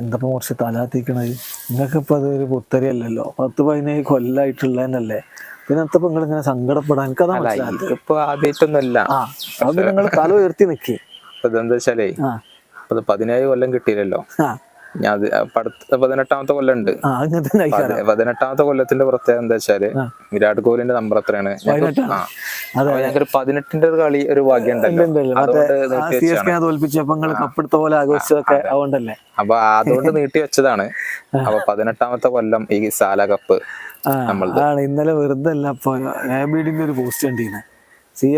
എന്തപ്പോ കുറച്ച് തലാത്തിക്കണത്? നിങ്ങൾക്ക് ഇപ്പൊ അതൊരു പുത്തരിയല്ലല്ലോ. പത്ത് പതിനേഴ് കൊല്ലായിട്ടുള്ളതന്നല്ലേ? പിന്നെ എന്തപ്പോ നിങ്ങൾ ഇങ്ങനെ സങ്കടപ്പെടാൻ? എനിക്കതാ മനസ്സിലായത് ആദ്യമായിട്ടൊന്നുമല്ല. ആ അതുകൊണ്ട് നിങ്ങൾ തല ഉയർത്തി നിൽക്കി ഇതെന്താ വെച്ചാലേ പതിനേഴ് കൊല്ലം കിട്ടിയില്ലല്ലോ. ഞാൻ അടുത്ത പതിനെട്ടാമത്തെ കൊല്ലം ഉണ്ട് പതിനെട്ടാമത്തെ കൊല്ലത്തിന്റെ പ്രത്യേകത എന്താ വെച്ചാൽ. വിരാട് കോഹ്ലിന്റെ നമ്പർ എത്രയാണ്? ഞങ്ങൾക്ക് പതിനെട്ടിന്റെ ഒരു കളി ഒരു ഭാഗ്യം ഉണ്ടല്ലോ. അപ്പൊ അതുകൊണ്ട് നീട്ടി വെച്ചതാണ്. അപ്പൊ പതിനെട്ടാമത്തെ കൊല്ലം ഈ സാല കപ്പ് നമ്മൾ ഇന്നലെ വെറുതെ അല്ല അപ്പൊ ഒരു പോസ്റ്റ് കണ്ടീനെ സി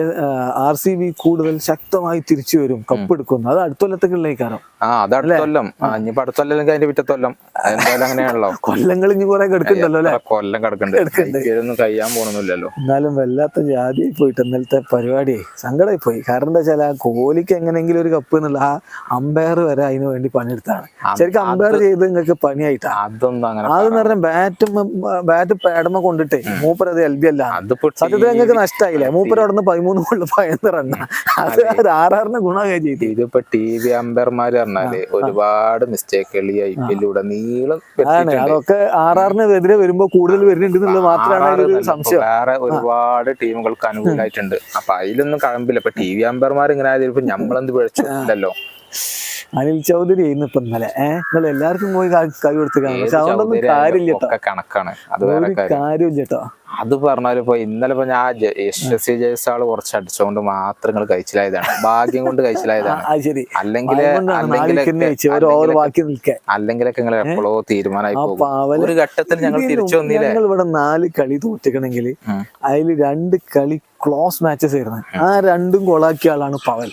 ആർ സി ബി കൂടുതൽ ശക്തമായി തിരിച്ചു വരും കപ്പെടുക്കുന്നു. അത് അടുത്ത കൊല്ലത്തേക്കുള്ളേക്കാരം ആ അത് അടുത്ത കൊല്ലം. ഇനിയിപ്പോ അടുത്ത കൊല്ലം അതിന്റെ പിറ്റത്തെ കൊല്ലം. എന്തായാലും അങ്ങനെയാണല്ലോ. കൊല്ലങ്ങൾ ഇനി കുറെ കിടക്കുന്നുണ്ടല്ലോ അല്ലെ? കൊല്ലം കിടക്കുന്നുണ്ട്. കഴിയാൻ പോണൊന്നുമില്ലല്ലോ. എന്നാലും വല്ലാത്ത ജാതിയായി പോയിട്ട് ഇന്നലത്തെ പരിപാടിയെ സങ്കടമായി പോയി. കാരണം എന്താ വെച്ചാൽ ആ കോഹ്ലിക്ക് എങ്ങനെയെങ്കിലും ഒരു കപ്പ് എന്നുള്ള ആ അമ്പയർ വരെ അതിനു വേണ്ടി പണിയെടുത്താണ്. ശരിക്കും അമ്പയർ ചെയ്ത് നിങ്ങൾക്ക് പണിയായിട്ടാ? അതൊന്നും അങ്ങനെ അതെന്ന് പറഞ്ഞാൽ ബാറ്റും ബാറ്റ് പേടമ കൊണ്ടിട്ടേ മൂപ്പർ അത് എൽ ബി അല്ല. അത് സത്യത്തിൽ നിങ്ങൾക്ക് നഷ്ടമായില്ലേ മൂപ്പർ അവിടെ നിന്ന് പതിമൂന്ന് കൊണ്ട് പതിനൊന്ന് റണ്ണാ അത് ഒരു ആറാറിന് ഗുണമൊക്കെ ചെയ്തു. ഇതിപ്പോ ടി വി അമ്പയർമാര് പറഞ്ഞാൽ ഒരുപാട് മിസ്റ്റേക്കുകൾ ഈ ഐ പി എല്ലിലൂടെ നീളം. അതൊക്കെ ആറാറിന് എതിരെ വരുമ്പോ കൂടുതൽ വരുന്നുണ്ട് എന്നുള്ളത് മാത്രമാണ് സംശയം. വേറെ ഒരുപാട് ടീമുകൾക്ക് അനുകൂലമായിട്ടുണ്ട്. അപ്പൊ അതിലൊന്നും കഴമ്പില്ല. ഇപ്പൊ ടി വി അമ്പയർമാർ ഇങ്ങനെ ആയത് ഇപ്പൊ നമ്മളെന്ത് പിഴച്ചില്ലല്ലോ അനിൽ ചൗധരി ഇന്ന് ഇപ്പൊ ഇന്നലെ. ഏഹ് നിങ്ങൾ എല്ലാവർക്കും പോയി കൈ കൈ കൊടുത്തു കാണും പക്ഷെ അതുകൊണ്ടൊന്നും കാര്യമില്ല കേട്ടോ. കണക്കാണ്. അത് വേറെ കാര്യമില്ല കേട്ടോ. അത് പറഞ്ഞാലും ഇപ്പൊ ഇന്നലെ ഇപ്പൊ ഞാൻ യശസ്വി ജയസാൾ കുറച്ച് അടിച്ചുകൊണ്ട് മാത്രം നിങ്ങൾ കഴിച്ചിലായതാണ്. ഭാഗ്യം കൊണ്ട് കഴിച്ചിലായതാണ്. ശരി. അല്ലെങ്കിൽ അല്ലെങ്കിലൊക്കെ നിങ്ങൾ എപ്പോഴോ തീരുമാനമായി ഒരു ഘട്ടത്തിൽ ഞങ്ങൾ തിരിച്ചു വന്നില്ലേ? ഞങ്ങൾ ഇവിടെ നാല് കളി തോറ്റിക്കണമെങ്കിൽ അതിൽ രണ്ട് കളി ക്ലോസ് മാച്ചസ് ആയിരുന്നു. ആ രണ്ടും കൊളാക്കിയ ആളാണ് പവൽ.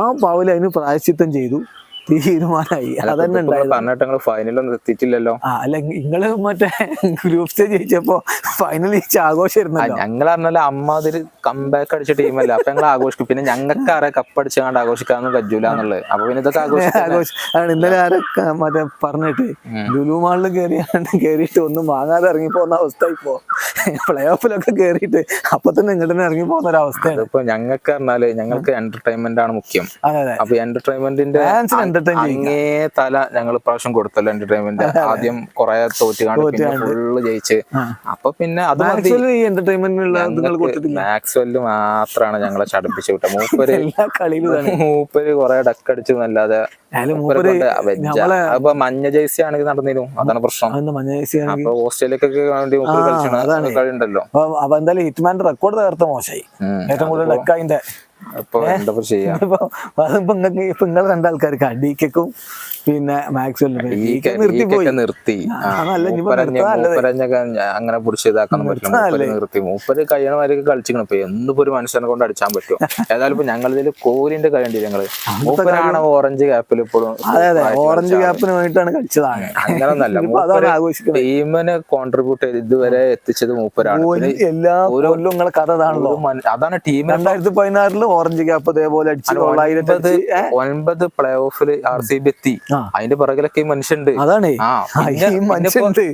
ആ പവൽ അതിന് പ്രായശ്ചിത്തം ചെയ്തു. തീരുമാനമായി അതന്നെ പറഞ്ഞിട്ട് ഫൈനലൊന്നും എത്തിയിട്ടില്ലല്ലോ ആ അല്ല നിങ്ങൾ മറ്റേ ഗ്രൂപ്പ് സ്റ്റേജ് ജയിച്ചപ്പോ ഫൈനൽ ജയിച്ച ആഘോഷമായിരുന്നല്ലോ ഞങ്ങൾ പറഞ്ഞാൽ അമ്മാതിരി കമ്പാക്ക് അടിച്ച ടീമല്ല അപ്പൊ ഞങ്ങൾ ആഘോഷിക്കും. പിന്നെ ഞങ്ങൾക്ക് ആരെ കപ്പടിച്ചാണ്ട് കണ്ട് ആഘോഷിക്കാനൊന്നും പറ്റൂല എന്നുള്ളത്. അപ്പൊ പിന്നെ ഇതൊക്കെ ആഘോഷിക്കാൻ ആഘോഷം. ആണ് ഇന്നലെ ആരെ മറ്റേ പറഞ്ഞിട്ട് ലുലു മാളിൽ കയറിയാണ്ട് കയറിയിട്ട് ഒന്നും വാങ്ങാതെ ഇറങ്ങി പോന്ന അവസ്ഥ ഇപ്പോ. പ്ലേ ഓഫിലൊക്കെ കയറിയിട്ട് അപ്പൊ തന്നെ ഇങ്ങോട്ട് തന്നെ ഇറങ്ങി പോകുന്ന ഒരു അവസ്ഥയാണ് ഇപ്പൊ ഞങ്ങൾക്ക് പറഞ്ഞാൽ ഞങ്ങൾക്ക് എന്റർടൈൻമെന്റ് ആണ് മുഖ്യം. അപ്പൊ എന്റർടൈൻമെന്റിന്റെ ഇങ്ങേ അങ്ങേ തല ഞങ്ങൾ പ്രാവശ്യം കൊടുത്തല്ലോ എന്റർടൈൻമെന്റ് ആദ്യം കുറെ തോറ്റ് പിന്നെ ഫുള്ള് ജയിച്ച്. അപ്പൊ പിന്നെ അത് മാക്സ്വെല്ല് മാക്സ്വെൽ മാത്രമാണ് ഞങ്ങളെ ചടപ്പിച്ചു വിട്ടത്. മൂപ്പര്. മൂപ്പര് കൊറേ ഡക്കടിച്ചു എന്നല്ലാതെ. അപ്പൊ മഞ്ഞ ജേഴ്സി ആണെങ്കിൽ നടന്നിരുന്നു. അതാണ് പ്രശ്നം. അപ്പൊ ഓസ്ട്രേലിയക്കൊക്കെ വേണ്ടി മൂപ്പര് കളിച്ചാണ് കളി ഉണ്ടല്ലോ അപ്പൊ എന്തായാലും ഹിറ്റ്മാന്റെ റെക്കോർഡ് തകർത്ത മോശമായി. ഏറ്റവും കൂടുതൽ അപ്പൊ നിങ്ങൾ രണ്ടാൾക്കാർക്ക് ഡീക്കും പിന്നെ നിർത്തി അങ്ങനെ പിടിച്ച് ഇതാക്കാൻ പറ്റില്ല മൂപ്പര് നിർത്തി. മൂപ്പര് കഴിയണമാരൊക്കെ കളിച്ചിക്കണം ഇപ്പൊ എന്നിപ്പോ ഒരു മനുഷ്യനെ കൊണ്ട് അടിച്ചാൻ പറ്റും. ഏതായാലും ഇപ്പൊ ഞങ്ങളിതിൽ കോലിന്റെ കഴിയണ്ടി ഞങ്ങൾ മൂപ്പരാണ് ഓറഞ്ച് ക്യാപ്പിൽ ഇപ്പോഴും ഓറഞ്ച് ക്യാപ്പിന് വേണ്ടിയിട്ടാണ് കളിച്ചതാണ്. അങ്ങനൊന്നല്ല. ടീമിനെ കോൺട്രിബ്യൂട്ട് ചെയ്ത് ഇതുവരെ എത്തിച്ചത് മൂപ്പരാണ്. എല്ലാ കഥ അതാണ് ടീം രണ്ടായിരത്തി ഓറഞ്ച് ക്യാപ്പ് ഇതേപോലെ അടിച്ച് തൊള്ളായിരത്തി ഒൻപത് പ്ലേ ഓഫിൽ ആർ സി ബി എത്തി. അതിന്റെ പിറകിലൊക്കെ ഈ മനുഷ്യണ്ട് അതാണ്.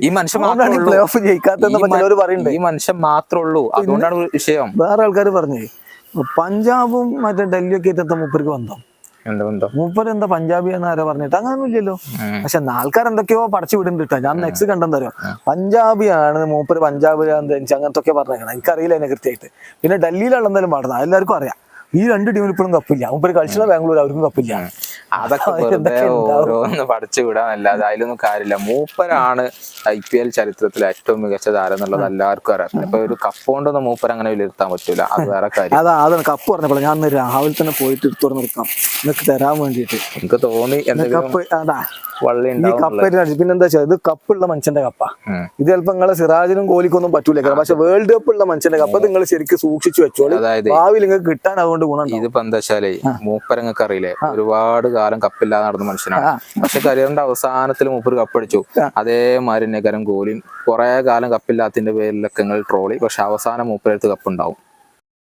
ഈ മനുഷ്യൻ പ്ലേ ഓഫ് ജയിക്കാത്തെന്ന് ഈ പറയുന്നുണ്ട്. ഈ മനുഷ്യൻ മാത്രമേ ഉള്ളൂ. അതുകൊണ്ടാണ് വിഷയം. വേറെ ആൾക്കാർ പറഞ്ഞേ. പഞ്ചാബും മറ്റേ ഡൽഹിയൊക്കെ ഒക്കെ മൂപ്പർക്ക് ബന്ധം. മൂപ്പർ എന്താ പഞ്ചാബി എന്ന് ആരോ പറഞ്ഞിട്ട്? അങ്ങനൊന്നുമില്ലല്ലോ. പക്ഷെ ആൾക്കാർ എന്തൊക്കെയോ പടച്ചു വിടുന്നുണ്ട്. ഞാൻ നെക്സ്റ്റ് കണ്ടെന്നറിയോ പഞ്ചാബിയാണ് മൂപ്പര് പഞ്ചാബ് അങ്ങനത്തെ ഒക്കെ പറഞ്ഞേക്കണം. എനിക്കറിയില്ല അതിനെ കൃത്യമായിട്ട്. പിന്നെ ഡൽഹിയിലുള്ള എന്തായാലും പാടുന്നത്. എല്ലാവർക്കും അറിയാം. ഈ രണ്ട് ടീമിൽ ഇപ്പോഴും കപ്പില്ല മൂപ്പര് കളിച്ചുള്ള ബാംഗ്ലൂർ അവർക്കും കപ്പില്ല അതൊക്കെ വെറുതെ ഓരോന്ന് പഠിച്ചു വിടാനല്ലാതെ അതിലൊന്നും കാര്യമില്ല. മൂപ്പരാണ് ഐ പി എൽ ചരിത്രത്തിലെ ഏറ്റവും മികച്ച താരം എന്നുള്ളത് എല്ലാവർക്കും അറിയാം. ഇപ്പൊ ഒരു കപ്പ് കൊണ്ടൊന്നും മൂപ്പർ അങ്ങനെ വിലയിരുത്താൻ പറ്റൂല. അത് വേറെ കാര്യം. അതാ അതാണ് കപ്പ് പറഞ്ഞപ്പോൾ ഞാൻ രാവിലെ തന്നെ പോയിട്ട് തുറന്നെടുക്കാം നിൽക്കാം നിനക്ക് തരാൻ വേണ്ടിട്ട് എനിക്ക് തോന്നി എന്തെങ്കിലും കപ്പ് അതാ. ഈ ഉണ്ടാവും കപ്പ് പിന്നെ എന്താ വെച്ചാൽ ഇത് കപ്പുള്ള മനുഷ്യന്റെ കപ്പ. ഇത് ചിലപ്പോ നിങ്ങളെ സിറാജിനും കോലിക്കൊന്നും പറ്റൂല. പക്ഷെ വേൾഡ് കപ്പ് ഉള്ള മനുഷ്യന്റെ കപ്പ നിങ്ങൾ ശരിക്കും സൂക്ഷിച്ചു വെച്ചോളൂ. അതായത് ഭാവിയിൽ നിങ്ങൾക്ക് കിട്ടാൻ അതുകൊണ്ട് ഗുണം ഇതിപ്പോ എന്താ വെച്ചാലേ മൂപ്പരങ്ങൾക്ക് അറിയില്ലേ? ഒരുപാട് കാലം കപ്പില്ലാതെ നടന്ന മനുഷ്യനാണ്. പക്ഷെ കരിയറിന്റെ അവസാനത്തിൽ മൂപ്പര് കപ്പടിച്ചു അതേമാതിരി തന്നെ കരം കോഹ്ലിയും കുറെ കാലം കപ്പില്ലാത്തതിന്റെ പേരിലൊക്കെ നിങ്ങൾ ട്രോളി പക്ഷെ അവസാനം മൂപ്പരടുത്ത് കപ്പുണ്ടാവും